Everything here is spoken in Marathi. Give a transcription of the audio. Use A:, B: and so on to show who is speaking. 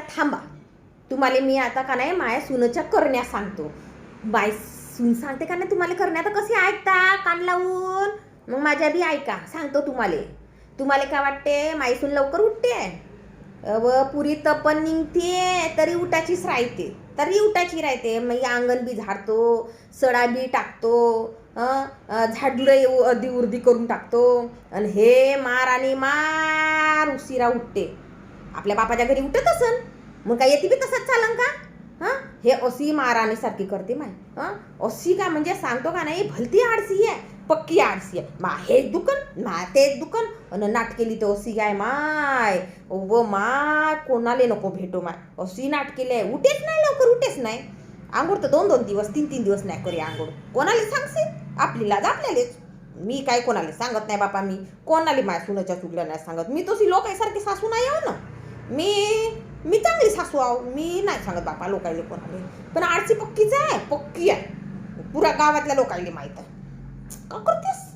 A: थांबा. तुम्हाला मी आता का नाही माया सुनच्या करण्या सांगतो. बाय सून सांगते का नाही तुम्हाला करण्या? तर कसे ऐकता कान लावून? मग माझ्या बी ऐका सांगतो तुम्हाला. तुम्हाला काय वाटते? माई सून लवकर उठते? व पुरी तपन निघते तरी उठाचीच राहते. तरी उठाची राहते. मग अंगण बी झाडतो सडा बी टाकतो हं? येऊ अर्धी उर्दी करून टाकतो. आणि हे मार आणि मार उशिरा उठते. आपल्या बापाच्या घरी उठत असन. मग काय येते बी तसंच चालन का? हां? हे अशी माराणीसारखी करते माय. हां? अशी काय म्हणजे सांगतो का नाही भलती आडसी आहे पक्की आडसी आहे. मा हेच दुकान मा तेच दुकान अन नाटकेली तर अशी काय माय. व माय कोणाले नको भेटो माय. अशी नाटकेली आहे. उठेच नाही लवकर उठेच नाही. आंघोळ तर दोन दोन दिवस तीन तीन दिवस नाही करी आंघोळ. कोणाला सांगशील? आपली लाज आपल्यालाच. मी काय कोणाला सांगत नाही बापा मी. कोणाला माय सुनाच्या चुकल्या नाही सांगत. मी तशी लोकांसारखी सासू नाही आहो ना. मी मी चांगली सासू आहो. मी नाही सांगत बापा लोकायले कोणाला. पण आडची पक्कीच आहे पक्की आहे. पुरा गावातल्या लोकायले माहीत आहे. का करतेस?